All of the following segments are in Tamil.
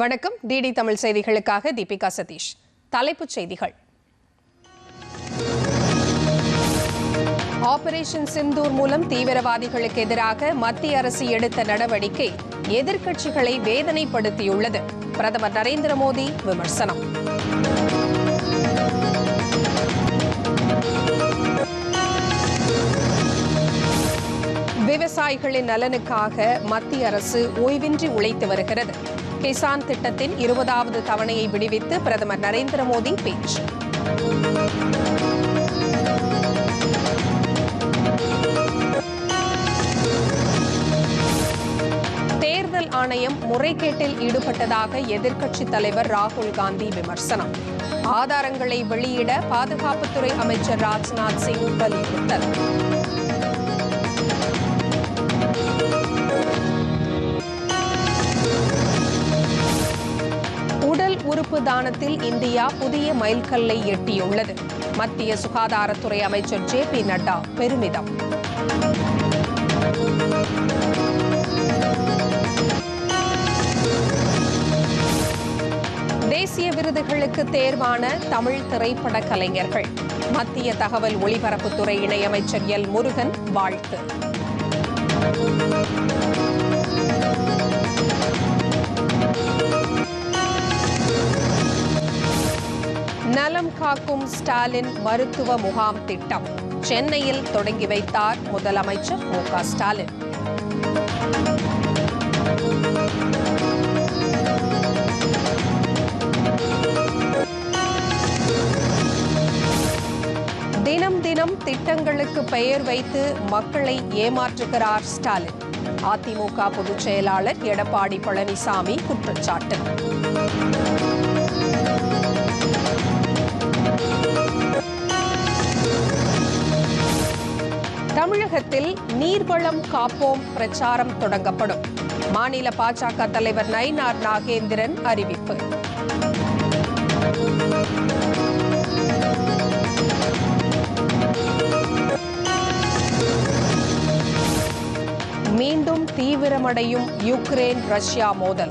வணக்கம். டிடி தமிழ் செய்திகளுக்காக தீபிகா சதீஷ். தலைப்புச் செய்திகள். ஆபரேஷன் சிந்தூர் மூலம் தீவிரவாதிகளுக்கு எதிராக மத்திய அரசு எடுத்த நடவடிக்கை எதிர்க்கட்சிகளை வேதனைப்படுத்தியுள்ளது. பிரதமர் நரேந்திர மோடி விமர்சனம். விவசாயிகளின் நலனுக்காக மத்திய அரசு ஓய்வின்றி உழைத்து வருகிறது. கிசான் திட்டத்தின் இருபதாவது தவணையை விடுவித்து பிரதமர் நரேந்திர மோடி பேச்சு. தேர்தல் ஆணையம் முறைகேட்டில் ஈடுபட்டதாக எதிர்க்கட்சித் தலைவர் ராகுல் காந்தி விமர்சனம். ஆதாரங்களை வெளியிட பாதுகாப்புத்துறை அமைச்சர் ராஜ்நாத் சிங் வலியுறுத்தல். கருப்பு தானத்தில் இந்தியா புதிய மைல்கல்லை எட்டியுள்ளது. மத்திய சுகாதாரத்துறை அமைச்சர் ஜே பி நட்டா பெருமிதம். தேசிய விருதுகளுக்கு தேர்வான தமிழ் திரைப்பட கலைஞர்கள். மத்திய தகவல் ஒலிபரப்புத்துறை இணையமைச்சர் எல் முருகன் வாழ்த்து. நலம் காக்கும் ஸ்டாலின் மருத்துவ முகாம் திட்டம். சென்னையில் தொடங்கி வைத்தார் முதலமைச்சர் மு க ஸ்டாலின். தினம் தினம் திட்டங்களுக்கு பெயர் வைத்து மக்களை ஏமாற்றுகிறார் ஸ்டாலின். அதிமுக பொதுச் செயலாளர் எடப்பாடி பழனிசாமி குற்றச்சாட்டு. தமிழகத்தில் நீர்வளம் காப்போம் பிரச்சாரம் தொடங்கப்படும். மாநில பாஜக தலைவர் நயினார் நாகேந்திரன் அறிவிப்பு. மீண்டும் தீவிரமடையும் யுக்ரைன் ரஷ்யா மோதல்.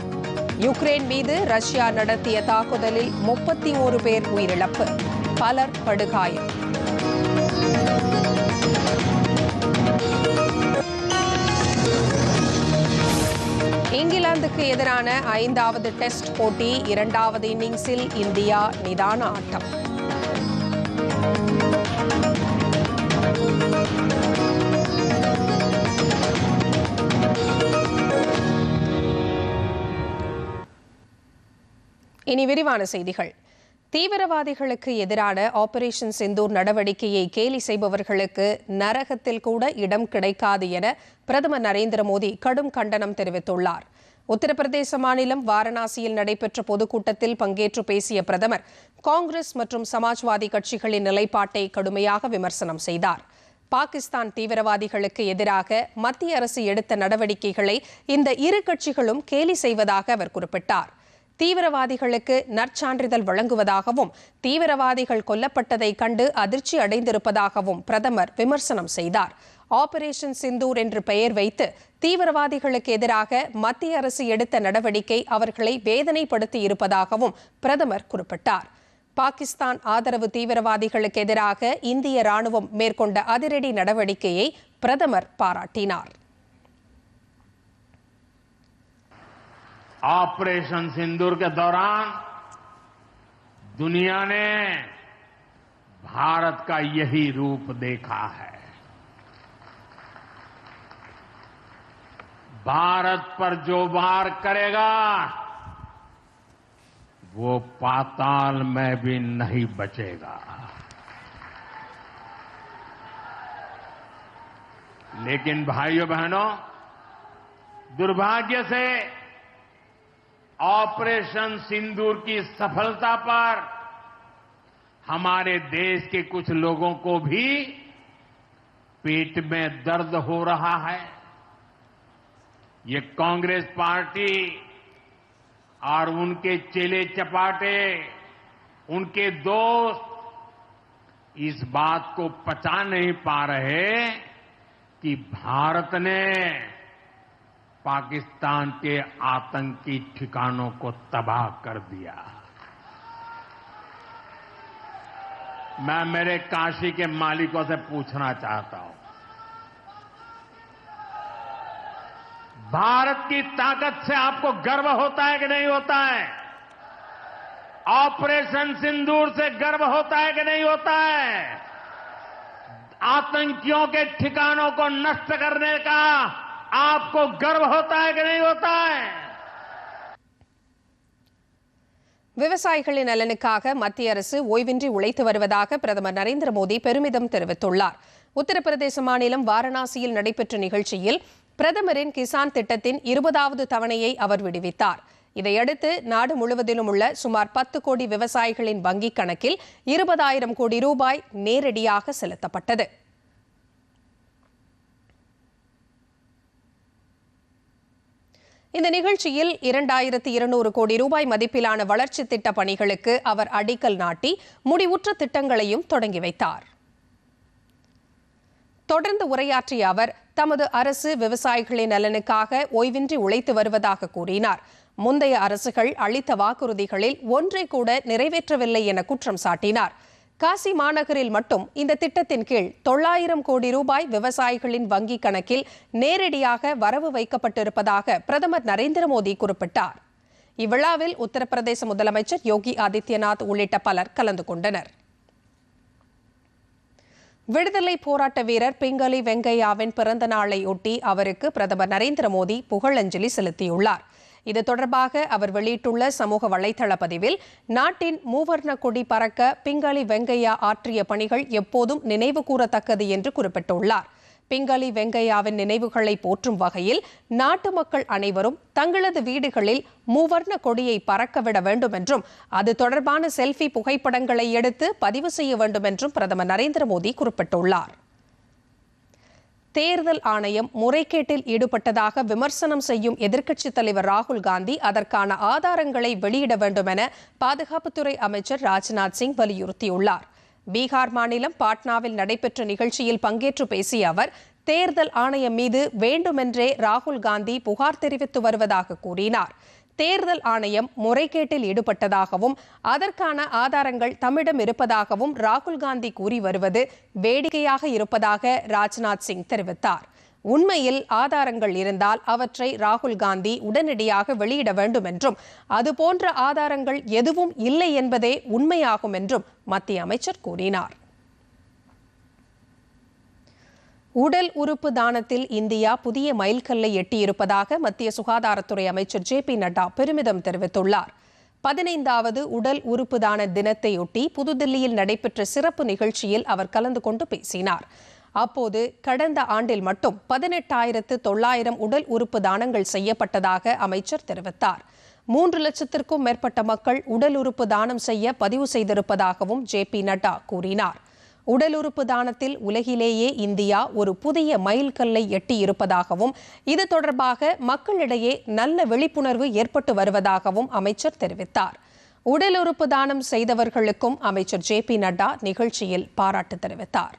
யுக்ரைன் மீது ரஷ்யா நடத்திய தாக்குதலில் முப்பத்தி ஓரு பேர் உயிரிழப்பு. பலர் படுகாயம். இங்கிலாந்துக்கு எதிரான ஐந்தாவது டெஸ்ட் போட்டி இரண்டாவது இன்னிங்ஸில் இந்தியா நிதான ஆட்டம். இனி விரிவான செய்திகள். தீவிரவாதிகளுக்கு எதிரான ஆபரேஷன் சிந்தூர் நடவடிக்கையை கேலி செய்பவர்களுக்கு நரகத்தில் கூட இடம் கிடைக்காது என பிரதமர் நரேந்திர மோடி கடும் கண்டனம் தெரிவித்துள்ளார். உத்தரப்பிரதேச மாநிலம் வாரணாசியில் நடைபெற்ற பொதுக்கூட்டத்தில் பங்கேற்று பேசிய பிரதமர் காங்கிரஸ் மற்றும் சமாஜ்வாதி கட்சிகளின் நிலைப்பாட்டை கடுமையாக விமர்சனம் செய்தார். பாகிஸ்தான் தீவிரவாதிகளுக்கு எதிராக மத்திய அரசு எடுத்த நடவடிக்கைகளை இந்த இரு கட்சிகளும் கேலி செய்வதாக அவர் குறிப்பிட்டார். தீவிரவாதிகளுக்கு நற்சான்றிதழ் வழங்குவதாகவும் தீவிரவாதிகள் கொல்லப்பட்டதை கண்டு அதிர்ச்சி அடைந்திருப்பதாகவும் பிரதமர் விமர்சனம் செய்தார். ஆபரேஷன் சிந்தூர் என்று பெயர் வைத்து தீவிரவாதிகளுக்கு எதிராக மத்திய அரசு எடுத்த நடவடிக்கை அவர்களை வேதனைப்படுத்தி இருப்பதாகவும் பிரதமர் குறிப்பிட்டார். பாகிஸ்தான் ஆதரவு தீவிரவாதிகளுக்கு எதிராக இந்திய ராணுவம் மேற்கொண்ட அதிரடி நடவடிக்கையை பிரதமர் பாராட்டினார். ऑपरेशन सिंदूर के दौरान दुनिया ने भारत का यही रूप देखा है। भारत पर जो वार करेगा, वो पाताल में भी नहीं बचेगा। लेकिन भाइयों बहनों, दुर्भाग्य से ऑपरेशन सिंदूर की सफलता पर हमारे देश के कुछ लोगों को भी पेट में दर्द हो रहा है। ये कांग्रेस पार्टी और उनके चेले चपाटे, उनके दोस्त इस बात को पचा नहीं पा रहे कि भारत ने पाकिस्तान के आतंकी ठिकानों को तबाह कर दिया। मैं मेरे काशी के मालिकों से पूछना चाहता हूँ। भारत की ताकत से आपको गर्व होता है कि नहीं होता है? ऑपरेशन सिंदूर से गर्व होता है कि नहीं होता है? आतंकियों के ठिकानों को नष्ट करने का आपको गर्व होता है कि नहीं होता है விவசாயிகளின் நலனுக்காக மத்திய அரசு ஓய்வின்றி உழைத்து வருவதாக பிரதமர் நரேந்திர மோடி பெருமிதம் தெரிவித்துள்ளார் உத்தரப்பிரதேச மாநிலம் வாரணாசியில் நடைபெற்ற நிகழ்ச்சியில் பிரதமரின் கிசான் திட்டத்தின் இருபதாவது தவணையை அவர் விடுவித்தார் இதையடுத்து நாடு முழுவதிலும் உள்ள சுமார் பத்து கோடி விவசாயிகளின் வங்கிக் கணக்கில் இருபதாயிரம் கோடி ரூபாய் நேரடியாக செலுத்தப்பட்டது இந்த நிகழ்ச்சியில் இரண்டாயிரத்தி இருநூறு கோடி ரூபாய் மதிப்பிலான வளர்ச்சி திட்ட பணிகளுக்கு அவர் அடிக்கல் நாட்டி முடிவுற்ற திட்டங்களையும் தொடங்கி வைத்தார். தொடர்ந்து உரையாற்றிய அவர் தமது அரசு விவசாயிகளின் நலனுக்காக ஓய்வின்றி உழைத்து வருவதாக கூறினார். முந்தைய அரசுகள் அளித்த வாக்குறுதிகளில் ஒன்றை கூட நிறைவேற்றவில்லை என குற்றம் சாட்டினார். காசி மாநகரில் மட்டும் இந்த திட்டத்தின் கீழ் தொள்ளாயிரம் கோடி ரூபாய் விவசாயிகளின் வங்கிக் கணக்கில் நேரடியாக வரவு வைக்கப்பட்டிருப்பதாக பிரதமர் நரேந்திர மோடி குறிப்பிட்டார். இவ்விழாவில் உத்தரப்பிரதேச முதலமைச்சர் யோகி ஆதித்யநாத் உள்ளிட்ட பலர் கலந்து கொண்டனர். விடுதலை போராட்ட வீரர் பிங்களி வெங்கையாவின் பிறந்த நாளையொட்டி அவருக்கு பிரதமர் நரேந்திர மோடி புகழஞ்சலி செலுத்தியுள்ளார். இது தொடர்பாக அவர் வெளியிட்டுள்ள சமூக வலைதள பதிவில் நாட்டின் மூவர்ண கொடி பறக்க பிங்காளி வெங்கையா ஆற்றிய பணிகள் எப்போதும் நினைவு கூறத்தக்கது என்று குறிப்பிட்டுள்ளார். பிங்காளி வெங்கையாவின் நினைவுகளை போற்றும் வகையில் நாட்டு மக்கள் அனைவரும் தங்களது வீடுகளில் மூவர்ண கொடியை பறக்கவிட வேண்டும் என்றும் அது தொடர்பான செல்ஃபி புகைப்படங்களை எடுத்து பதிவு செய்ய வேண்டும் என்றும் பிரதமர் நரேந்திர மோடி குறிப்பிட்டுள்ளார். தேர்தல் ஆணையம் முறைகேட்டில் ஈடுபட்டதாக விமர்சனம் செய்யும் எதிர்க்கட்சித் தலைவர் ராகுல் காந்தி அதற்கான ஆதாரங்களை வெளியிட வேண்டும் என பாதுகாப்புத்துறை அமைச்சர் ராஜ்நாத் சிங் வலியுறுத்தியுள்ளார். பீகார் மாநிலம் பாட்னாவில் நடைபெற்ற நிகழ்ச்சியில் பங்கேற்று பேசிய அவர் தேர்தல் ஆணையம் மீது வேண்டுமென்றே ராகுல் காந்தி புகார் தெரிவித்து வருவதாக கூறினார். தேர்தல் ஆணையம் முறைகேட்டில் ஈடுபட்டதாகவும் அதற்கான ஆதாரங்கள் தம்மிடம் இருப்பதாகவும் ராகுல் காந்தி கூறி வருவது வேடிக்கையாக இருப்பதாக ராஜ்நாத் சிங் தெரிவித்தார். உண்மையில் ஆதாரங்கள் இருந்தால் அவற்றை ராகுல் காந்தி உடனடியாக வெளியிட வேண்டும் என்றும் அதுபோன்ற ஆதாரங்கள் எதுவும் இல்லை என்பதே உண்மையாகும் என்றும் மத்திய அமைச்சர் கூறினார். உடல் உறுப்பு தானத்தில் இந்தியா புதிய மைல்கல்லை எட்டியிருப்பதாக மத்திய சுகாதாரத்துறை அமைச்சர் ஜே பி நட்டா பெருமிதம் தெரிவித்துள்ளார். பதினைந்தாவது உடல் உறுப்பு தான தினத்தையொட்டி புதுதில்லியில் நடைபெற்ற சிறப்பு நிகழ்ச்சியில் அவர் கலந்து கொண்டு பேசினார். அப்போது கடந்த ஆண்டில் மட்டும் பதினெட்டாயிரத்து தொள்ளாயிரம் உடல் உறுப்பு தானங்கள் செய்யப்பட்டதாக அமைச்சர் தெரிவித்தார். மூன்று லட்சத்திற்கும் மேற்பட்ட மக்கள் உடல் உறுப்பு தானம் செய்ய பதிவு செய்திருப்பதாகவும் ஜே பி நட்டா கூறினார். உடல் உறுப்பு தானத்தில் உலகிலேயே இந்தியா ஒரு புதிய மைல்கல்லை எட்டியிருப்பதாகவும் இது தொடர்பாக மக்களிடையே நல்ல விழிப்புணர்வு ஏற்பட்டு வருவதாகவும் அமைச்சர் தெரிவித்தார். உடல் உறுப்பு தானம் செய்தவர்களுக்கும் அமைச்சர் ஜே பி நட்டா நிகழ்ச்சியில் பாராட்டு தெரிவித்தார்.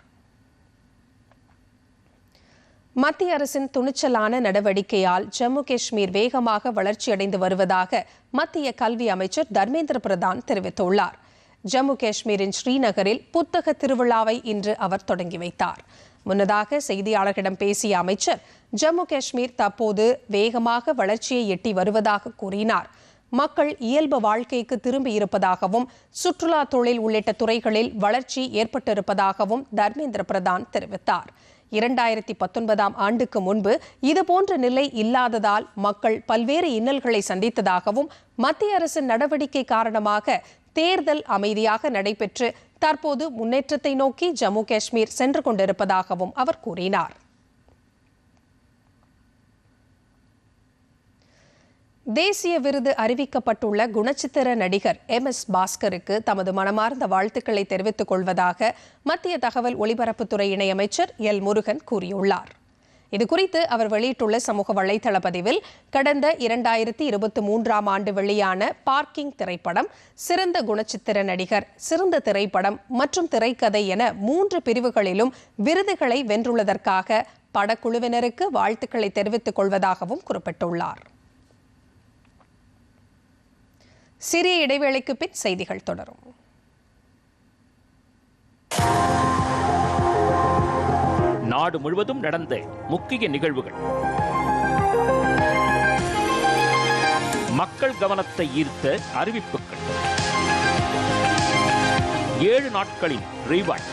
மத்திய அரசின் துணிச்சலான நடவடிக்கையால் ஜம்மு காஷ்மீர் வேகமாக வளர்ச்சியடைந்து வருவதாக மத்திய கல்வி அமைச்சர் தர்மேந்திர பிரதான் தெரிவித்துள்ளார். ஜம்மு காஷ்மீரின் ஸ்ரீநகரில் புத்தக திருவிழாவை இன்று அவர் தொடங்கி வைத்தார். முன்னதாக செய்தியாளர்களிடம் பேசிய அமைச்சர் ஜம்மு காஷ்மீர் தற்போது வேகமாக வளர்ச்சியை எட்டி வருவதாக கூறினார். மக்கள் இயல்பு வாழ்க்கைக்கு திரும்பியிருப்பதாகவும் சுற்றுலா தொழில் உள்ளிட்ட துறைகளில் வளர்ச்சி ஏற்பட்டிருப்பதாகவும் தர்மேந்திர பிரதான் தெரிவித்தார். இரண்டாயிரத்தி பத்தொன்பதாம் ஆண்டுக்கு முன்பு இதுபோன்ற நிலை இல்லாததால் மக்கள் பல்வேறு இன்னல்களை சந்தித்ததாகவும் மத்திய அரசின் நடவடிக்கை காரணமாக தேர்தல் அமைதியாக நடைபெற்று தற்போது முன்னேற்றத்தை நோக்கி ஜம்மு காஷ்மீர் சென்று கொண்டிருப்பதாகவும் அவர் கூறினார். தேசிய விருது அறிவிக்கப்பட்டுள்ள குணச்சித்திர நடிகர் எம் எஸ் பாஸ்கருக்கு தமது மனமார்ந்த வாழ்த்துக்களை தெரிவித்துக் கொள்வதாக மத்திய தகவல் ஒலிபரப்புத்துறை இணையமைச்சர் எல் முருகன் கூறியுள்ளார். இதுகுறித்து அவர் வெளியிட்டுள்ள சமூக வலைதள பதிவில் கடந்த இரண்டாயிரத்தி இருபத்தி மூன்றாம் ஆண்டு வெளியான பார்க்கிங் திரைப்படம் சிறந்த குணச்சித்திர நடிகர் சிறந்த திரைப்படம் மற்றும் திரைக்கதை என மூன்று பிரிவுகளிலும் விருதுகளை வென்றுள்ளதற்காக படக்குழுவினருக்கு வாழ்த்துக்களை தெரிவித்துக் கொள்வதாகவும் குறிப்பிட்டுள்ளார். சிறிய இடைவேளைக்கு பின் செய்திகள் தொடரும். நாடு முழுவதும் நடந்த முக்கிய நிகழ்வுகள். மக்கள் கவனத்தை ஈர்த்த அறிவிப்புகள். ஏழு நாட்களின் ரீவாய்ட்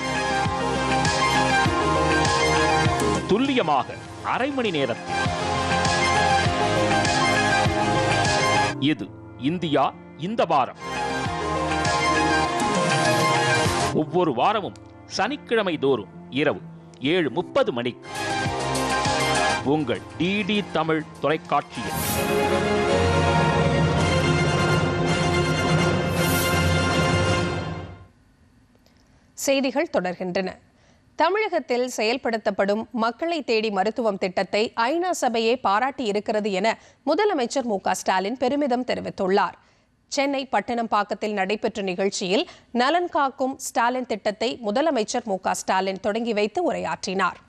துல்லியமாக அரை மணி நேரத்தில் இது இந்தியா இந்த வாரம். ஒவ்வொரு வாரமும் சனிக்கிழமை தோறும் இரவு. ஏழு முப்பது மணிக்கு. உங்கள் டிடி தமிழ் தொலைக்காட்சியில் செய்திகள் தொடர்கின்றன. தமிழகத்தில் செயல்படுத்தப்படும் மக்களை தேடி மருத்துவம் திட்டத்தை ஐநா சபையே பாராட்டி இருக்கிறது என முதலமைச்சர் மு க ஸ்டாலின் பெருமிதம் தெரிவித்துள்ளார். சென்னை பட்டணம்பாக்கத்தில் நடைபெற்ற நிகழ்ச்சியில் நலன் காக்கும் ஸ்டாலின் திட்டத்தை முதலமைச்சர் மு ஸ்டாலின் தொடங்கி வைத்து உரையாற்றினார்.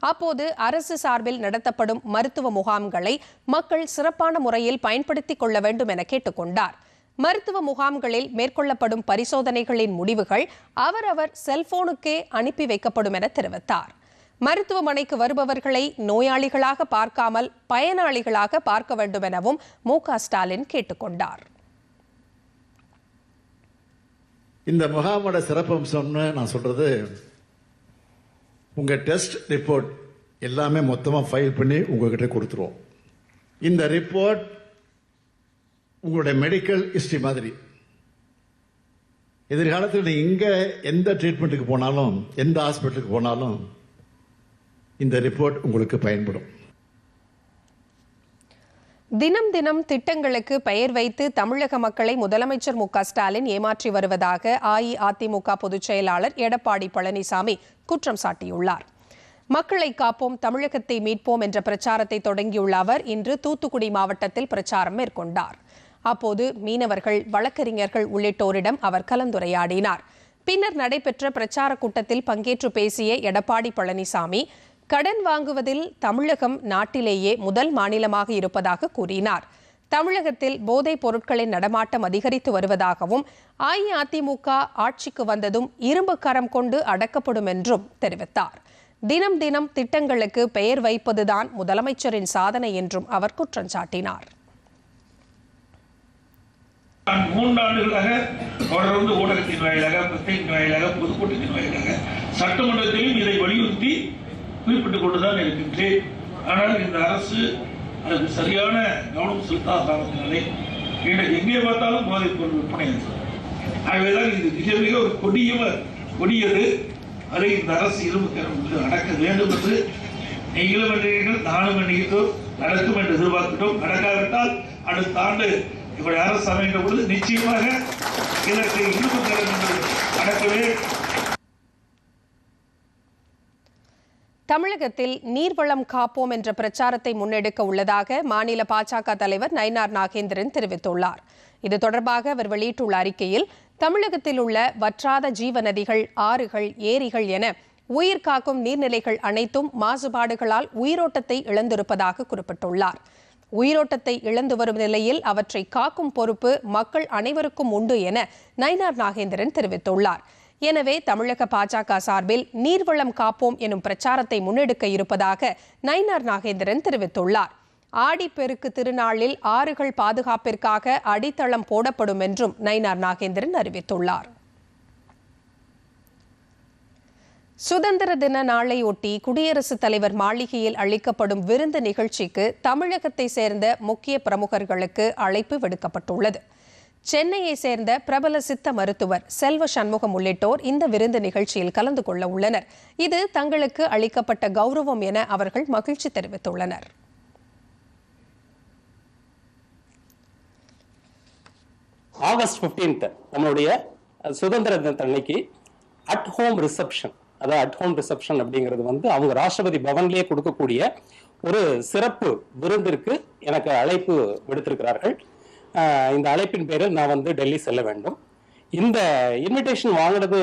அப்போது அரசு சார்பில் நடத்தப்படும் மருத்துவ முகாம்களை மக்கள் சிறப்பான முறையில் பயன்படுத்திக் கொள்ள வேண்டும் என கேட்டுக்கொண்டார் மருத்துவ முகாம்களில் மேற்கொள்ளப்படும் பரிசோதனைகளின் முடிவுகள் அவரவர் செல்போனுக்கே அனுப்பி வைக்கப்படும் என தெரிவித்தார். மருத்துவமனைக்கு வருபவர்களை நோயாளிகளாக பார்க்காமல் பயனாளிகளாக பார்க்க வேண்டும் எனவும் மு ஸ்டாலின் கேட்டுக்கொண்டார் இந்த முகாமோட சிறப்பம்சம்னு நான் சொல்றது உங்க டெஸ்ட் ரிப்போர்ட் எல்லாமே மொத்தமாக ஃபைல் பண்ணி உங்ககிட்ட கொடுத்துருவோம். இந்த ரிப்போர்ட் உங்களுடைய மெடிக்கல் ஹிஸ்டரி மாதிரி. எதிர்காலத்தில் நீங்கள் இங்க எந்த ட்ரீட்மெண்ட்டுக்கு போனாலும் எந்த ஹாஸ்பிட்டலுக்கு போனாலும் இந்த ரிப்போர்ட் உங்களுக்கு பயன்படும். தினம் தினம் திட்டங்களுக்கு பெயர் வைத்து தமிழக மக்களை முதலமைச்சர் மு ஸ்டாலின் ஏமாற்றி வருவதாக அஇஅதிமுக பொதுச் செயலாளர் எடப்பாடி பழனிசாமி குற்றம் சாட்டியுள்ளார். மக்களை காப்போம் தமிழகத்தை மீட்போம் என்ற பிரச்சாரத்தை தொடங்கியுள்ள அவர் இன்று தூத்துக்குடி மாவட்டத்தில் பிரச்சாரம் மேற்கொண்டார். அப்போது மீனவர்கள் வழக்கறிஞர்கள் உள்ளிட்டோரிடம் அவர் கலந்துரையாடினார். பின்னர் நடைபெற்ற பிரச்சார கூட்டத்தில் பங்கேற்று பேசிய எடப்பாடி பழனிசாமி கடன் வாங்குவதில் தமிழகம் நாட்டிலேயே முதல் மாநிலமாக இருப்பதாக கூறினார். தமிழகத்தில் போதைப் பொருட்களின் நடமாட்டம் அதிகரித்து வருவதாகவும் அஇஅதிமுக ஆட்சிக்கு வந்ததும் இரும்பு கரம் கொண்டு அடக்கப்படும் என்றும் தெரிவித்தார். தினம் தினம் திட்டங்களுக்கு பெயர் வைப்பதுதான் முதலமைச்சரின் சாதனை என்றும் அவர் குற்றம் சாட்டினார். மூன்றாண்டுகளாக தொடர்ந்து ஊடகத்தின் வாயிலாக பத்திரிகையின் வாயிலாக பொதுக்கூட்டத்தின் வாயிலாக சட்டமன்றத்திலும் இதை வலியுறுத்தி குறிப்பிட்டுக் கொண்டுதான் இருக்கின்றேன். ஆனால் இந்த அரசு அதுக்கு சரியான கவனம் செலுத்தாத காரணத்தினாலே எங்கே பார்த்தாலும் போதைப் பொருள் விற்பனை இருக்கிறது ஆகவேதான் இது மிக மிக ஒரு கொடிய கொடியது. அதை இந்த அரசு இரும்பு அடக்க வேண்டும் என்று நீங்களும் எண்ணுகிறீர்கள் நானும் எண்ணுகிறோம் நடக்கும் என்று எதிர்பார்க்கிறோம். நடக்காவிட்டால் அடுத்த ஆண்டு இப்படி அரசு அமைந்த பொழுது நிச்சயமாக இதற்கு இரும்பு கரம் என்று அடக்கவே தமிழகத்தில் நீர்வளம் காப்போம் என்ற பிரச்சாரத்தை முன்னெடுக்க உள்ளதாக மாநில பாஜக தலைவர் நயினார் நாகேந்திரன் தெரிவித்துள்ளார். இது தொடர்பாக அவர் வெளியிட்டுள்ள அறிக்கையில் தமிழகத்தில் உள்ள வற்றாத ஜீவ நதிகள் ஆறுகள் ஏரிகள் என உயிர் காக்கும் நீர்நிலைகள் அனைத்தும் மாசுபாடுகளால் உயிரோட்டத்தை இழந்திருப்பதாக குறிப்பிட்டுள்ளார். உயிரோட்டத்தை இழந்து வரும் நிலையில் அவற்றை காக்கும் பொறுப்பு மக்கள் அனைவருக்கும் உண்டு என நயினார் நாகேந்திரன் தெரிவித்துள்ளார். எனவே தமிழக பாஜக சார்பில் நீர்வளம் காப்போம் எனும் பிரச்சாரத்தை முன்னெடுக்க இருப்பதாக நயினார் நாகேந்திரன் தெரிவித்துள்ளார். ஆடிப்பெருக்கு திருநாளில் ஆறுகள் பாதுகாப்பிற்காக அடித்தளம் போடப்படும் என்றும் நயினார் நாகேந்திரன் அறிவித்துள்ளார். சுதந்திர தின நாளையொட்டி குடியரசுத் தலைவர் மாளிகையில் அளிக்கப்படும் விருந்து நிகழ்ச்சிக்கு தமிழகத்தை சேர்ந்த முக்கிய பிரமுகர்களுக்கு அழைப்பு விடுக்கப்பட்டுள்ளது. சென்னையை சேர்ந்த பிரபல சித்த மருத்துவர் செல்வ சண்முகம் உள்ளிட்டோர் இந்த விருந்து நிகழ்ச்சியில் கலந்து கொள்ள உள்ளனர். இது தங்களுக்கு அளிக்கப்பட்ட கௌரவம் என அவர்கள் மகிழ்ச்சி தெரிவித்துள்ளனர். ஆகஸ்ட் 15th நம்மளுடைய சுதந்திர தினத்தன்னைக்கு அட் ஹோம் ரிசப்ஷன் அதாவது அட் ஹோம் ரிசப்ஷன் அப்படிங்கிறது வந்து அவங்க ராஷ்டிரபதி பவன்லேயே கொடுக்கக்கூடிய ஒரு சிறப்பு விருந்திற்கு எனக்கு அழைப்பு விடுத்திருக்கிறார்கள். இந்த அழைப்பின் பேரில் நான் வந்து டெல்லி செல்ல வேண்டும். இந்த இன்விடேஷன் வாங்கினது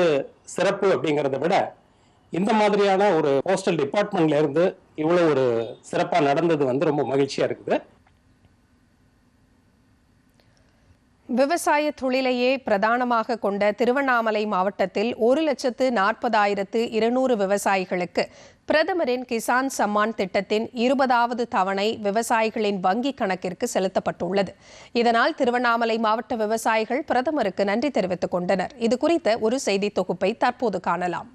சிறப்பு அப்படிங்கிறத விட இந்த மாதிரியான ஒரு போஸ்டல் டிபார்ட்மெண்ட்ல இருந்து இவ்வளவு ஒரு சிறப்பா நடந்தது வந்து ரொம்ப மகிழ்ச்சியா இருக்குது. விவசாய தொழிலையே பிரதானமாக கொண்ட திருவண்ணாமலை மாவட்டத்தில் ஒரு லட்சத்து நாற்பதாயிரத்து இருநூறு விவசாயிகளுக்கு பிரதமரின் கிசான் சம்மான் திட்டத்தின் இருபதாவது தவணை விவசாயிகளின் வங்கிக் கணக்கிற்கு செலுத்தப்பட்டுள்ளது. இதனால் திருவண்ணாமலை மாவட்ட விவசாயிகள் பிரதமருக்கு நன்றி தெரிவித்துக் கொண்டனர். இது குறித்த ஒரு செய்தி தொகுப்பை தற்போது காணலாம்.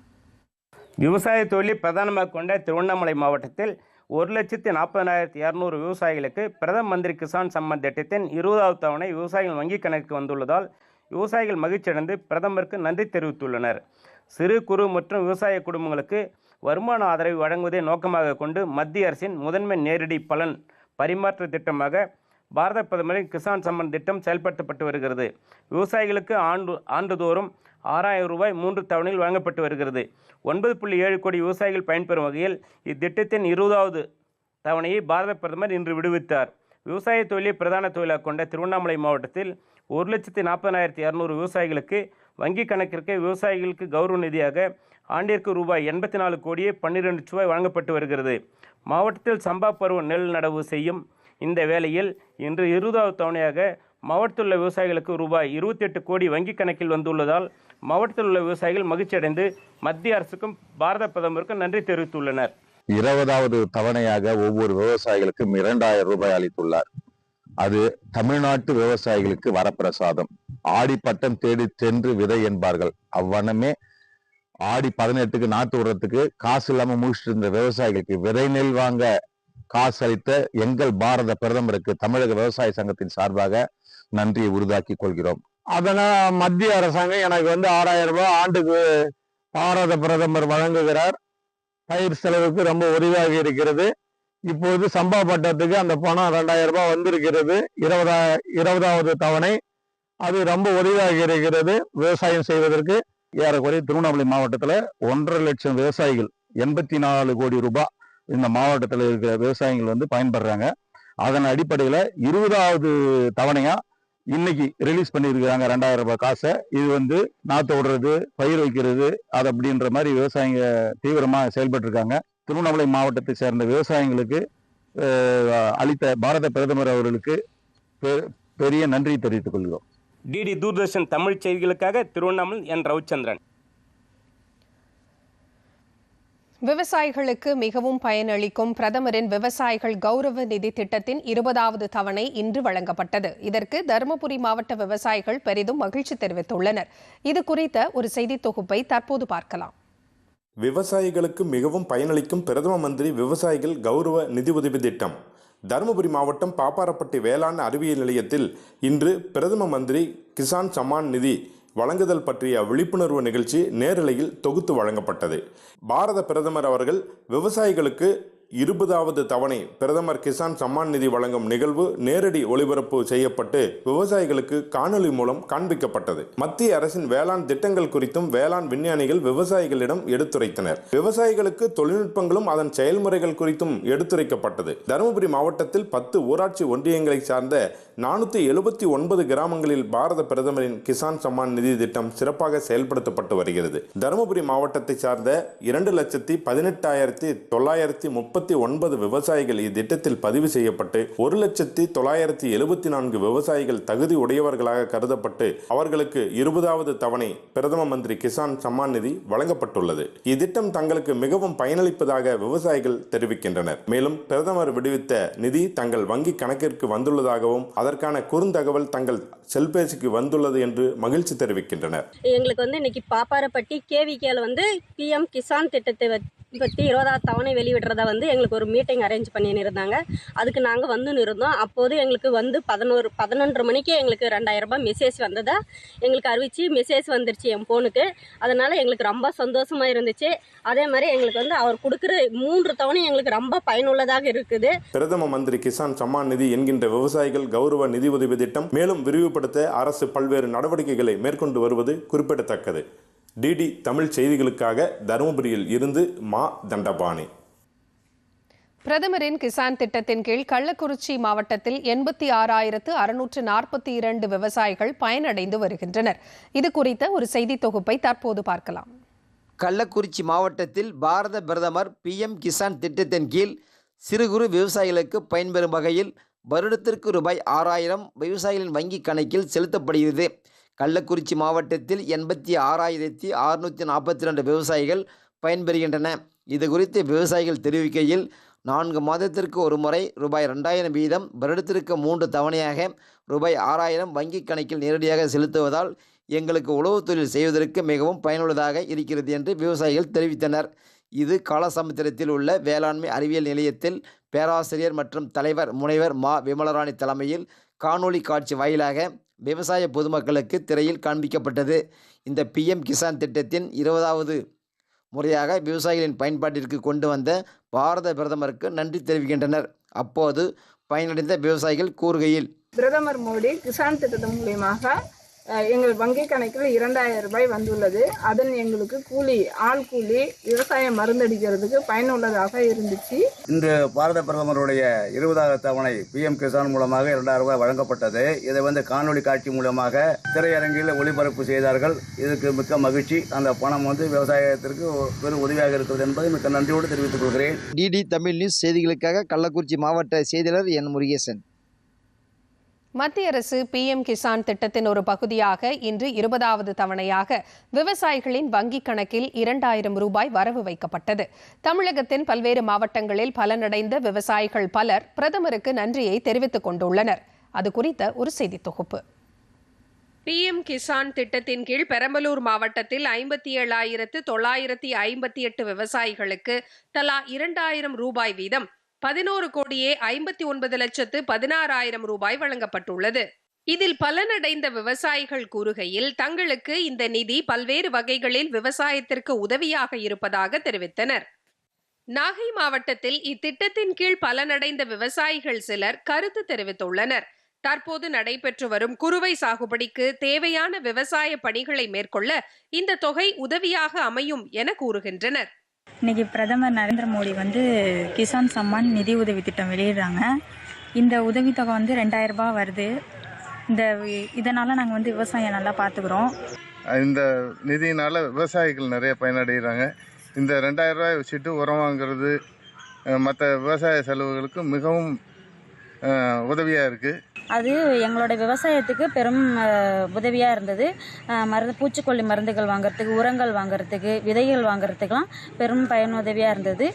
விவசாய தொழிலை பிரதானமாக கொண்ட திருவண்ணாமலை மாவட்டத்தில் ஒரு லட்சத்தி நாற்பதாயிரத்தி இரநூறு விவசாயிகளுக்கு பிரதம மந்திரி கிசான் சம்மன் திட்டத்தின் இருபதாவது தவணை விவசாயிகள் வங்கிக் கணக்கு வந்துள்ளதால் விவசாயிகள் மகிழ்ச்சியடைந்து பிரதமருக்கு நன்றி தெரிவித்துள்ளனர். சிறு குறு மற்றும் விவசாய குடும்பங்களுக்கு வருமான ஆதரவை வழங்குவதை நோக்கமாக கொண்டு மத்திய அரசின் முதன்மை நேரடி பலன் பரிமாற்ற திட்டமாக பாரத பிரதமரின் கிசான் சம்மன் திட்டம் செயல்படுத்தப்பட்டு வருகிறது. விவசாயிகளுக்கு ஆண்டு ஆண்டுதோறும் ஆறாயிரம் ரூபாய் மூன்று தவணையில் வழங்கப்பட்டு வருகிறது. ஒன்பது புள்ளி ஏழு கோடி விவசாயிகள் பயன்பெறும் வகையில் இத்திட்டத்தின் இருபதாவது தவணையை பாரத பிரதமர் இன்று விடுவித்தார். விவசாய தொழிலை பிரதான தொழிலாக கொண்ட திருவண்ணாமலை மாவட்டத்தில் ஒரு லட்சத்தி நாற்பதாயிரத்தி இரநூறு விவசாயிகளுக்கு வங்கி கணக்கிற்கு விவசாயிகளுக்கு கௌரவ நிதியாக ஆண்டிற்கு ரூபாய் எண்பத்தி நாலு கோடியே பன்னிரெண்டு ரூபாய் வழங்கப்பட்டு வருகிறது. மாவட்டத்தில் சம்பா பருவ நெல் நடவு செய்யும் இந்த வேளையில் இன்று இருபதாவது தவணையாக மாவட்டத்தில் உள்ள விவசாயிகளுக்கு ரூபாய் இருபத்தெட்டு கோடி வங்கிக் கணக்கில் வந்துள்ளதால் மாவட்டத்தில் உள்ள விவசாயிகள் மகிழ்ச்சியடைந்து மத்திய அரசுக்கும் பாரத பிரதமருக்கும் நன்றி தெரிவித்துள்ளனர். இருபதாவது தவணையாக ஒவ்வொரு விவசாயிகளுக்கும் இரண்டாயிரம் ரூபாய் அளித்துள்ளார். அது தமிழ்நாட்டு விவசாயிகளுக்கு வரப்பிரசாதம். ஆடி பட்டம் தேடி சென்று விதை என்பார்கள். அவ்வனமே ஆடி பதினெட்டுக்கு நாத்து விடுறதுக்கு காசு இல்லாம முடிச்சிட்டு இருந்த விவசாயிகளுக்கு விதை நெல் வாங்க காசு அளித்த எங்கள் பாரத பிரதமருக்கு தமிழக விவசாய சங்கத்தின் சார்பாக நன்றியை உருதாக்கிக் கொள்கிறோம். அதனால் மத்திய அரசாங்கம் எனக்கு வந்து ஆறாயிரம் ரூபாய் ஆண்டுக்கு பாரத பிரதமர் வழங்குகிறார். பயிர் செலவுக்கு ரொம்ப உதவியாக இருக்கிறது. இப்போது சம்பா பட்டத்துக்கு அந்த பணம் ரெண்டாயிரம் ரூபாய் வந்திருக்கிறது. இருபதா இருபதாவது தவணை. அது ரொம்ப உதவியாக இருக்கிறது. விவசாயம் செய்வதற்கு ஏறக்குறைய திருவண்ணாமலை மாவட்டத்தில் ஒன்றரை லட்சம் விவசாயிகள் எண்பத்தி நாலு கோடி ரூபாய் இந்த மாவட்டத்தில் இருக்கிற விவசாயிகள் வந்து பயன்படுறாங்க. அதன் அடிப்படையில் இருபதாவது தவணையாக இன்னைக்கு ரிலீஸ் பண்ணியிருக்கிறாங்க ரெண்டாயிரம் ரூபாய் காசை. இது வந்து நாற்று விடுறது பயிர் வைக்கிறது அது அப்படின்ற மாதிரி விவசாயிங்க தீவிரமாக செயல்பட்டு இருக்காங்க திருவண்ணாமலை மாவட்டத்தை சேர்ந்த விவசாயிகளுக்கு அளித்த பாரத பிரதமர் அவர்களுக்கு பெ- பெரிய நன்றி தெரிவித்துக் கொள்கிறோம். டிடி தூர்தர்ஷன் தமிழ் செய்திகளுக்காக திருவண்ணாமலை என் ரவிச்சந்திரன். விவசாயிகளுக்கு மிகவும் பயனளிக்கும் பிரதமரின் விவசாயிகள் கௌரவ நிதி திட்டத்தின் இருபதாவது தவணை இன்று வழங்கப்பட்டது. இதற்கு தருமபுரி மாவட்ட விவசாயிகள் பெரிதும் மகிழ்ச்சி தெரிவித்துள்ளனர். இது குறித்த ஒரு செய்தி தொகுப்பை தற்போது பார்க்கலாம். விவசாயிகளுக்கு மிகவும் பயனளிக்கும் பிரதம மந்திரி விவசாயிகள் கௌரவ நிதி உதவி திட்டம். தருமபுரி மாவட்டம் பாப்பாரப்பட்டி வேளாண் அறிவியல் நிலையத்தில் இன்று பிரதம மந்திரி கிசான் சம்மான் நிதி வழங்குதல் பற்றிய விழிப்புணர்வு நிகழ்ச்சி நேரலையில் தொகுத்து வழங்கப்பட்டது. பாரத பிரதமர் அவர்கள் விவசாயிகளுக்கு இருபதாவது தவணை பிரதமர் கிசான் சம்மான் நிதி வழங்கும் நிகழ்வு நேரடி ஒளிபரப்பு செய்யப்பட்டு விவசாயிகளுக்கு காணொலி மூலம் காண்பிக்கப்பட்டது. மத்திய அரசின் வேளாண் திட்டங்கள் குறித்தும் வேளாண் விஞ்ஞானிகள் விவசாயிகளிடம் எடுத்துரைத்தனர். விவசாயிகளுக்கு தொழில்நுட்பங்களும் அதன் செயல்முறைகள் குறித்தும் எடுத்துரைக்கப்பட்டது. தருமபுரி மாவட்டத்தில் பத்து ஊராட்சி ஒன்றியங்களை சார்ந்த நானூற்றி எழுபத்தி ஒன்பது கிராமங்களில் பாரத பிரதமரின் கிசான் சம்மான் நிதி திட்டம் சிறப்பாக செயல்படுத்தப்பட்டு வருகிறது. தருமபுரி மாவட்டத்தை சார்ந்த இரண்டு லட்சத்தி பதினெட்டாயிரத்தி தொள்ளாயிரத்தி முப்பத்தி ஒன்பது விவசாயிகள் இத்திட்டத்தில் பதிவு செய்யப்பட்டு ஒரு லட்சத்தி தொள்ளாயிரத்தி எழுபத்தி நான்கு விவசாயிகள் தகுதி உடையவர்களாக கருதப்பட்டு அவர்களுக்கு இருபதாவது தவணை பிரதம மந்திரி கிசான் சம்மான் நிதி வழங்கப்பட்டுள்ளது. இத்திட்டம் தங்களுக்கு மிகவும் பயனளிப்பதாக விவசாயிகள் தெரிவிக்கின்றனர். மேலும் பிரதமர் விடுவித்த நிதி தங்கள் வங்கி கணக்கிற்கு வந்துள்ளதாகவும் அதற்கான குறுந்தகவல் தங்கள் செல்பேசிக்கு வந்துள்ளது என்று மகிழ்ச்சி தெரிவிக்கின்றனர். எங்களுக்கு வந்து இன்னைக்கு பாப்பாரப்பட்டி கேவிகேல வந்து பிஎம் கிசான் திட்டத்தை வ- பற்றி இருபதாவது தவணை வெளியிடுறதா வந்து எங்களுக்கு ஒரு மீட்டிங் அரேஞ்ச் பண்ணின்னு இருந்தாங்க அதுக்கு நாங்கள் வந்து இருந்தோம். அப்போது எங்களுக்கு வந்து பதினோரு பதினொன்று மணிக்கு எங்களுக்கு ரெண்டாயிரம் ரூபாய் மெசேஜ் வந்ததா. எங்களுக்கு அறிவிச்சு மெசேஜ் வந்துருச்சு என் ஃபோனுக்கு அதனால் எங்களுக்கு ரொம்ப சந்தோஷமாக இருந்துச்சு. அதே மாதிரி எங்களுக்கு வந்து அவர் கொடுக்குற மூன்று தவணை எங்களுக்கு ரொம்ப பயனுள்ளதாக இருக்குது. பிரதம மந்திரி கிசான் சம்மான் நிதி என்கின்ற விவசாயிகள் கௌரவ நிதி உதவி திட்டம் மேலும் விரிவுபடுத்த அரசு பல்வேறு நடவடிக்கைகளை மேற்கொண்டு வருவது குறிப்பிடத்தக்கது. டிடி தமிழ் செய்திகளுக்காக தருமபுரியில் இருந்து மா தண்டபாணி. பிரதமரின் கிசான் திட்டத்தின் கீழ் கள்ளக்குறிச்சி மாவட்டத்தில் எண்பத்தி ஆறாயிரத்து அறுநூற்று நாற்பத்தி இரண்டு விவசாயிகள் பயனடைந்து வருகின்றனர். இது குறித்த ஒரு செய்தி தொகுப்பை தற்போது பார்க்கலாம். கள்ளக்குறிச்சி மாவட்டத்தில் பாரத பிரதமர் பிஎம் கிசான் திட்டத்தின் கீழ் சிறு குறு விவசாயிகளுக்கு பயன்பெறும் வகையில் வருடத்திற்கு ரூபாய் ஆறாயிரம் விவசாயிகளின் வங்கி கணக்கில் செலுத்தப்படுகிறது. கள்ளக்குறிச்சி மாவட்டத்தில் எண்பத்தி ஆறாயிரத்தி அறுநூற்றி நாற்பத்தி ரெண்டு விவசாயிகள் பயன்பெறுகின்றன. இது குறித்து விவசாயிகள் தெரிவிக்கையில் நான்கு மாதத்திற்கு ஒரு முறை ரூபாய் ரெண்டாயிரம் வீதம் வருடத்திற்கு மூன்று தவணையாக ரூபாய் ஆறாயிரம் வங்கி கணக்கில் நேரடியாக செலுத்துவதால் எங்களுக்கு உழவுத் தொழில் செய்வதற்கு மிகவும் பயனுள்ளதாக இருக்கிறது என்று விவசாயிகள் தெரிவித்தனர். இது காலசமுத்திரத்தில் உள்ள வேளாண்மை அறிவியல் நிலையத்தில் பேராசிரியர் மற்றும் தலைவர் முனைவர் மா. விமலராணி தலைமையில் காணொளி காட்சி வாயிலாக விவசாய பொதுமக்களுக்கு திரையில் காண்பிக்கப்பட்டது. இந்த பிஎம் கிசான் திட்டத்தின் இருபதாவது முறையாக விவசாயிகளின் பயன்பாட்டிற்கு கொண்டு வந்த பாரத பிரதமருக்கு நன்றி தெரிவிக்கின்றனர். அப்போது பயனடைந்த விவசாயிகள் கூறுகையில் பிரதமர் மோடி கிசான் திட்டத்தின் மூலியமாக எங்கள் வங்கி கணக்கில் இரண்டாயிரம் ரூபாய் வந்துள்ளது. அதன் எங்களுக்கு கூலி ஆள் கூலி விவசாயம் மருந்தடிக்கிறதுக்கு பயனுள்ளதாக இருந்துச்சு. இன்று பாரத பிரதமருடைய இருபதாவது தவணை பிஎம் கிசான் மூலமாக இரண்டாயிரம் ரூபாய் வழங்கப்பட்டது. இதை வந்து காணொளி காட்சி மூலமாக திரையரங்கில் ஒளிபரப்பு செய்தார்கள். இதுக்கு மிக்க மகிழ்ச்சி. அந்த பணம் வந்து விவசாயத்திற்கு பெரும் உதவியாக இருக்கிறது என்பதை மிக்க நன்றியோடு தெரிவித்துக் கொள்கிறேன். டிடி தமிழ் நியூஸ் செய்திகளுக்காக கள்ளக்குறிச்சி மாவட்ட செய்தியாளர் என் முருகேசன். மத்திய அரசு பிஎம் கிசான் திட்டத்தின் ஒரு பகுதியாக இன்று இருபதாவது தவணையாக விவசாயிகளின் வங்கிக் கணக்கில் இரண்டாயிரம் ரூபாய் வரவு வைக்கப்பட்டது. தமிழகத்தின் பல்வேறு மாவட்டங்களில் பலனடைந்த விவசாயிகள் பலர் பிரதமருக்கு நன்றியை தெரிவித்துக் கொண்டுள்ளனர். அது குறித்த ஒரு செய்தி தொகுப்பு. பிஎம் கிசான் திட்டத்தின் கீழ் பெரம்பலூர் மாவட்டத்தில் ஐம்பத்தி ஏழாயிரத்து தொள்ளாயிரத்தி ஐம்பத்தி எட்டு விவசாயிகளுக்கு தலா இரண்டாயிரம் ரூபாய் வீதம் பதினோரு கோடியே ஐம்பத்தி ஒன்பது லட்சத்து பதினாறாயிரம் ரூபாய் வழங்கப்பட்டுள்ளது. இதில் பலனடைந்த விவசாயிகள் கூறுகையில் தங்களுக்கு இந்த நிதி பல்வேறு வகைகளில் விவசாயத்திற்கு உதவியாக இருப்பதாக தெரிவித்தனர். நாகை மாவட்டத்தில் இத்திட்டத்தின் கீழ் பலனடைந்த விவசாயிகள் சிலர் கருத்து தெரிவித்துள்ளனர். தற்போது நடைபெற்று வரும் குறுவை சாகுபடிக்கு தேவையான விவசாய பணிகளை மேற்கொள்ள இந்த தொகை உதவியாக அமையும் என கூறுகின்றனர். இன்னைக்கு பிரதமர் நரேந்திர மோடி வந்து கிசான் சம்மான் நிதி உதவி திட்டம் வெளியிடுறாங்க. இந்த உதவித்தொகை வந்து ரெண்டாயிரரூபா ரூபாய் வருது. இந்த இதனால் நாங்கள் வந்து விவசாயம் நல்லா பார்த்துக்குறோம் இந்த நிதியினால் விவசாயிகள் நிறைய பயனடைகிறாங்க. இந்த ரெண்டாயிரம் ரூபாய் வச்சுட்டு உரம் வாங்குறது மற்ற விவசாய செலவுகளுக்கு மிகவும் உதவியாக இருக்குது அது எங்களோட விவசாயத்துக்கு பெரும் உதவியாக இருந்தது. மருந்து பூச்சிக்கொல்லி மருந்துகள் வாங்குறதுக்கு உரங்கள் வாங்குறதுக்கு விதைகள் வாங்குறதுக்கெல்லாம் பெரும் பயனுதவியாக இருந்தது.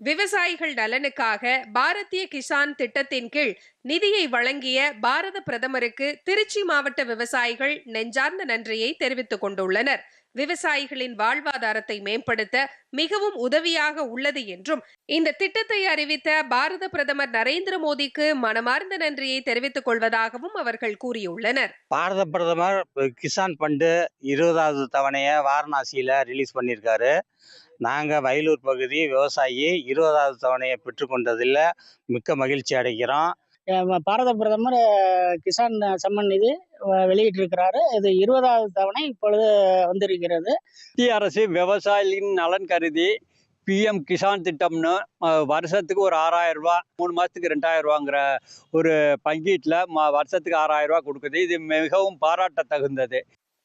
விவசாயிகள் நலனுக்காக பாரதிய கிசான் திட்டத்தின் கீழ் நிதியை வழங்கிய பாரத பிரதமருக்கு திருச்சி மாவட்ட விவசாயிகள் நெஞ்சார்ந்த நன்றியை தெரிவித்துக் கொண்டுள்ளனர். விவசாயிகளின் வாழ்வாதாரத்தை மேம்படுத்த மிகவும் உதவியாக உள்ளது என்றும் இந்த திட்டத்தை அறிவித்த பாரத பிரதமர் நரேந்திர மோடிக்கு மனமார்ந்த நன்றியை தெரிவித்துக் கொள்வதாகவும் அவர்கள் கூறியுள்ளனர். பாரத பிரதமர் கிசான் பண்டு இருபதாவது தவணையை வாரணாசியில ரிலீஸ் பண்ணியிருக்காரு. நாங்கள் வயலூர் பகுதி விவசாயி இருபதாவது தவணையை பெற்றுக்கொண்டதில் மிக்க மகிழ்ச்சி அடைகிறோம். பாரத பிரதமர் கிசான் சம்மன் நிதி வெளியிட்டிருக்கிறாரு. இது இருபதாவது தவணை இப்பொழுது வந்திருக்கிறது. மத்திய அரசு விவசாயிகளின் நலன் கருதி பிஎம் கிசான் திட்டம்னு வருஷத்துக்கு ஒரு ஆறாயிரம் ரூபா மூணு மாதத்துக்கு ரெண்டாயிரம் ரூபாங்கிற ஒரு பங்கீட்டில் வருஷத்துக்கு ஆறாயிரம் ரூபா கொடுக்குது. இது மிகவும் பாராட்ட தகுந்தது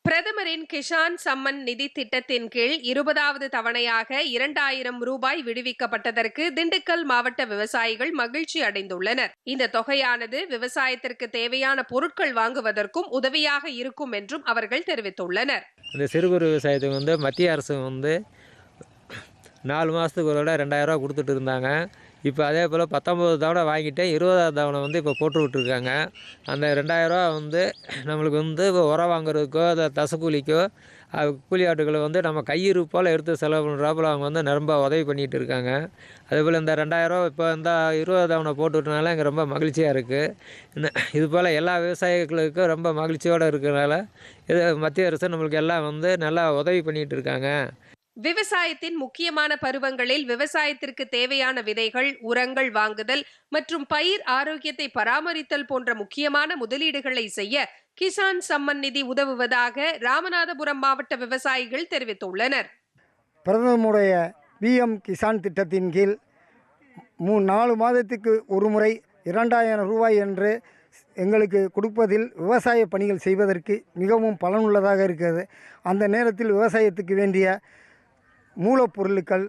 பிரதமரின் கிஷான் சம்மன் நிதி திட்டத்தின் கீழ் இருபதாவது தவணையாக இரண்டாயிரம் ரூபாய் விடுவிக்கப்பட்டதற்கு திண்டுக்கல் மாவட்ட விவசாயிகள் மகிழ்ச்சி அடைந்துள்ளனர். இந்த தொகையானது விவசாயத்திற்கு தேவையான பொருட்கள் வாங்குவதற்கும் உதவியாக இருக்கும் என்றும் அவர்கள் தெரிவித்துள்ளனர். இந்த சிறு குறு விவசாயத்துக்கு வந்து மத்திய அரசு வந்து நாலு மாதத்துக்கு ஒரு ரெண்டாயிரம் ரூபா கொடுத்துட்டு இருந்தாங்க. இப்போ அதே போல் பத்தொம்பது தவணை வாங்கிட்டேன். இருபதாவது தவணை வந்து இப்போ போட்டு விட்ருக்காங்க அந்த ரெண்டாயிரரூவா வந்து நம்மளுக்கு வந்து இப்போ உரம் வாங்குறதுக்கோ அதை தசக்கூலிக்கோ அது கூலி ஆட்டுகளை வந்து நம்ம கையிருப்போல் எடுத்து செலவு பண்ணுறாப்புல அவங்க வந்து ரொம்ப உதவி பண்ணிகிட்டு இருக்காங்க. அதேபோல் இந்த ரெண்டாயிரரூவா இப்போ இந்த இருபது தவணை போட்டுட்டனால எங்கள் ரொம்ப மகிழ்ச்சியாக இருக்குது இது போல் எல்லா விவசாயிகளுக்கும் ரொம்ப மகிழ்ச்சியோடு இருக்கிறனால இது மத்திய அரசு நம்மளுக்கு எல்லாம் வந்து நல்லா உதவி பண்ணிகிட்டு இருக்காங்க. விவசாயத்தின் முக்கியமான பருவங்களில் விவசாயத்திற்கு தேவையான விதைகள் உரங்கள் வாங்குதல் மற்றும் பயிர் ஆரோக்கியத்தை பராமரித்தல் போன்ற முக்கியமான முதலீடுகளை செய்ய கிசான் சம்மன் நிதி உதவுவதாக ராமநாதபுரம் மாவட்ட விவசாயிகள் தெரிவித்துள்ளனர். பிரதமருடைய பிஎம் கிசான் திட்டத்தின் கீழ் மூ நாலு மாதத்துக்கு ஒரு முறை இரண்டாயிரம் ரூபாய் என்று எங்களுக்கு கொடுப்பதில் விவசாய பணிகள் செய்வதற்கு மிகவும் பலனுள்ளதாக இருக்கிறது. அந்த நேரத்தில் விவசாயத்துக்கு வேண்டிய மூலப்பொருட்கள்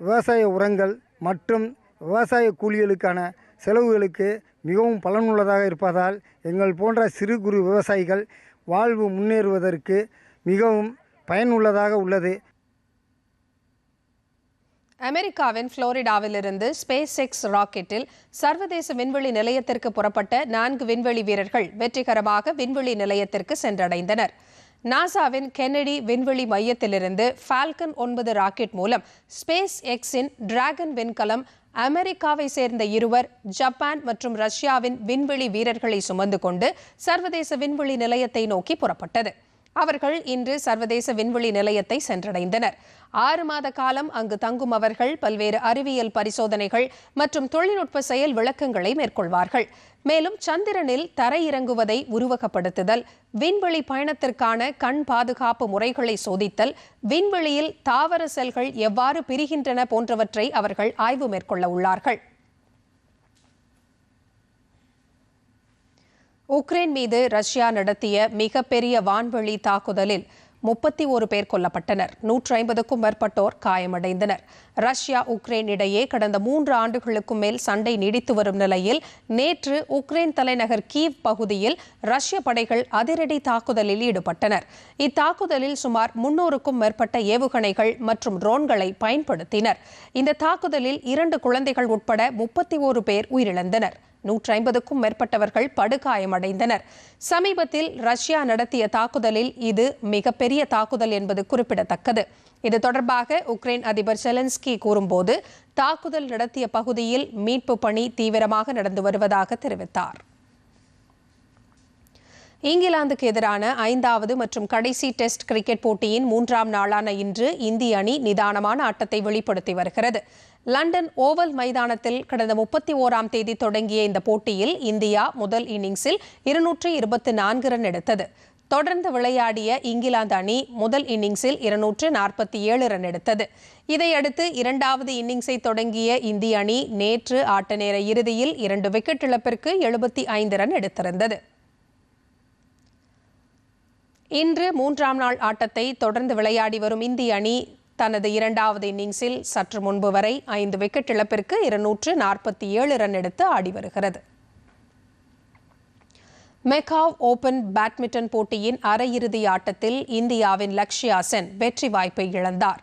விவசாய உரங்கள் மற்றும் விவசாய கூலிகளுக்கான செலவுகளுக்கு மிகவும் பலனுள்ளதாக இருப்பதால் எங்கள் போன்ற சிறு குறு விவசாயிகள் வாழ்வு முன்னேறுவதற்கு மிகவும் பயனுள்ளதாக உள்ளது. அமெரிக்காவின் புளோரிடாவிலிருந்து ஸ்பேஸ் எக்ஸ் ராக்கெட்டில் சர்வதேச விண்வெளி நிலையத்திற்கு புறப்பட்ட நான்கு விண்வெளி வீரர்கள் வெற்றிகரமாக விண்வெளி நிலையத்திற்கு சென்றடைந்தனர். நாசாவின் கென்னடி விண்வெளி மையத்திலிருந்து ஃபால்கன் ஒன்பது ராக்கெட் மூலம் ஸ்பேஸ் எக்ஸின் டிராகன் விண்கலம் அமெரிக்காவை சேர்ந்த இருவர் ஜப்பான் மற்றும் ரஷ்யாவின் விண்வெளி வீரர்களை சுமந்து கொண்டு சர்வதேச விண்வெளி நிலையத்தை நோக்கி புறப்பட்டது. அவர்கள் இன்று சர்வதேச விண்வெளி நிலையத்தை சென்றடைந்தனர். ஆறு மாத காலம் அங்கு தங்கும் அவர்கள் பல்வேறு அறிவியல் பரிசோதனைகள் மற்றும் தொழில்நுட்ப செயல் விளக்கங்களை மேற்கொள்வார்கள். மேலும் சந்திரனில் தரையிறங்குவதை உருவகப்படுத்துதல் விண்வெளி பயணத்திற்கான கண் பாதுகாப்பு முறைகளை சோதித்தல் விண்வெளியில் தாவர செல்கள் எவ்வாறு பிரிகின்றன போன்றவற்றை அவர்கள் ஆய்வு மேற்கொள்ள உள்ளார்கள். உக்ரைன் மீது ரஷ்யா நடத்திய மிகப்பெரிய வான்வெளி தாக்குதலில் முப்பத்தி ஒரு பேர் கொல்லப்பட்டனர். நூற்றி ஐம்பதுக்கும் மேற்பட்டோர் காயமடைந்தனர். ரஷ்யா உக்ரைன் இடையே கடந்த மூன்று ஆண்டுகளுக்கும் மேல் சண்டை நீடித்து வரும் நிலையில் நேற்று உக்ரைன் தலைநகர் கீவ் பகுதியில் ரஷ்ய படைகள் அதிரடி தாக்குதலில் ஈடுபட்டனர். இத்தாக்குதலில் சுமார் முன்னூறுக்கும் மேற்பட்ட ஏவுகணைகள் மற்றும் ட்ரோன்களை பயன்படுத்தினர். இந்த தாக்குதலில் இரண்டு குழந்தைகள் உட்பட முப்பத்தி ஒரு பேர் உயிரிழந்தனர். நூற்றி ஐம்பதுக்கும் மேற்பட்டவர்கள் படுகாயமடைந்தனர். சமீபத்தில் ரஷ்யா நடத்திய தாக்குதலில் இது மிகப்பெரிய தாக்குதல் என்பது குறிப்பிடத்தக்கது. இது தொடர்பாக உக்ரைன் அதிபர் செலன்ஸ்கி கூறும்போது தாக்குதல் நடத்திய பகுதியில் மீட்பு பணி தீவிரமாக நடந்து வருவதாக தெரிவித்தார். இங்கிலாந்துக்கு எதிரான ஐந்தாவது மற்றும் கடைசி டெஸ்ட் கிரிக்கெட் போட்டியின் மூன்றாம் நாளான இன்று இந்திய அணி நிதானமான ஆட்டத்தை வெளிப்படுத்தி வருகிறது. லண்டன் ஓவல் மைதானத்தில் கடந்த முப்பத்தி ஓராம் தேதி தொடங்கிய இந்த போட்டியில் இந்தியா முதல் இன்னிங்ஸில் இருநூற்றி இருபத்தி நான்கு ரன் எடுத்தது. தொடர்ந்து விளையாடிய இங்கிலாந்து அணி முதல் இன்னிங்ஸில் இருநூற்று நாற்பத்தி ஏழு ரன் எடுத்தது. இதையடுத்து இரண்டாவது இன்னிங்ஸை தொடங்கிய இந்திய அணி நேற்று ஆட்ட நேர இறுதியில் இரண்டு விக்கெட் இழப்பிற்கு எழுபத்தி ஐந்து ரன் எடுத்திருந்தது. இன்று மூன்றாம் நாள் ஆட்டத்தை தொடர்ந்து விளையாடி வரும் இந்திய அணி தனது இரண்டாவது இன்னிங்ஸில் சற்று முன்பு வரை ஐந்து விக்கெட் இழப்பிற்கு இருநூற்று நாற்பத்தி ஏழு ரன் எடுத்து ஆடி வருகிறது. மெக்காவ் ஓபன் பேட்மிண்டன் போட்டியின் அரையிறுதி ஆட்டத்தில் இந்தியாவின் லக்ஷ்யா சென் வெற்றி வாய்ப்பை இழந்தார்.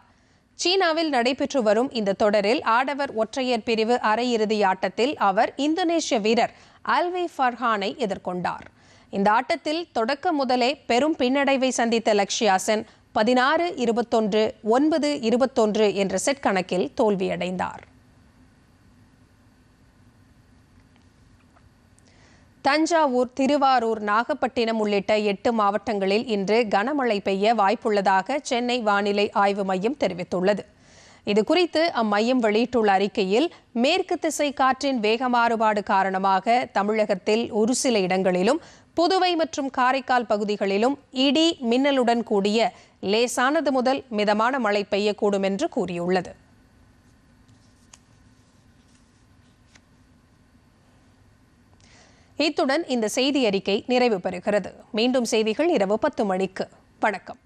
சீனாவில் நடைபெற்று வரும் இந்த தொடரில் ஆடவர் ஒற்றையர் பிரிவு அரையிறுதி ஆட்டத்தில் அவர் இந்தோனேஷிய வீரர் அல்வி ஃபர்ஹானை எதிர்கொண்டார். இந்த ஆட்டத்தில் தொடக்க முதலே பெரும் பின்னடைவை சந்தித்த லக்ஷ்யா சென் பதினாறு இருபத்தொன்று ஒன்பது இருபத்தொன்று என்ற செட் கணக்கில் தோல்வியடைந்தார். தஞ்சாவூர் திருவாரூர் நாகப்பட்டினம் உள்ளிட்ட எட்டு மாவட்டங்களில் இன்று கனமழை பெய்ய வாய்ப்புள்ளதாக சென்னை வானிலை ஆய்வு மையம் தெரிவித்துள்ளது. இது குறித்து அம்மையம் வெளியிட்டுள்ள அறிக்கையில் மேற்கு திசை காற்றின் வேக மாறுபாடு காரணமாக தமிழகத்தில் ஒரு சில இடங்களிலும் புதுவை மற்றும் காரைக்கால் பகுதிகளிலும் இடி மின்னலுடன் கூடிய லேசானது முதல் மிதமான மழை பெய்யக்கூடும் என்று கூறியுள்ளது. இத்துடன் இந்த செய்தி அறிக்கை நிறைவு பெறுகிறது. மீண்டும் செய்திகள் இரவு பத்து மணிக்கு. வணக்கம்.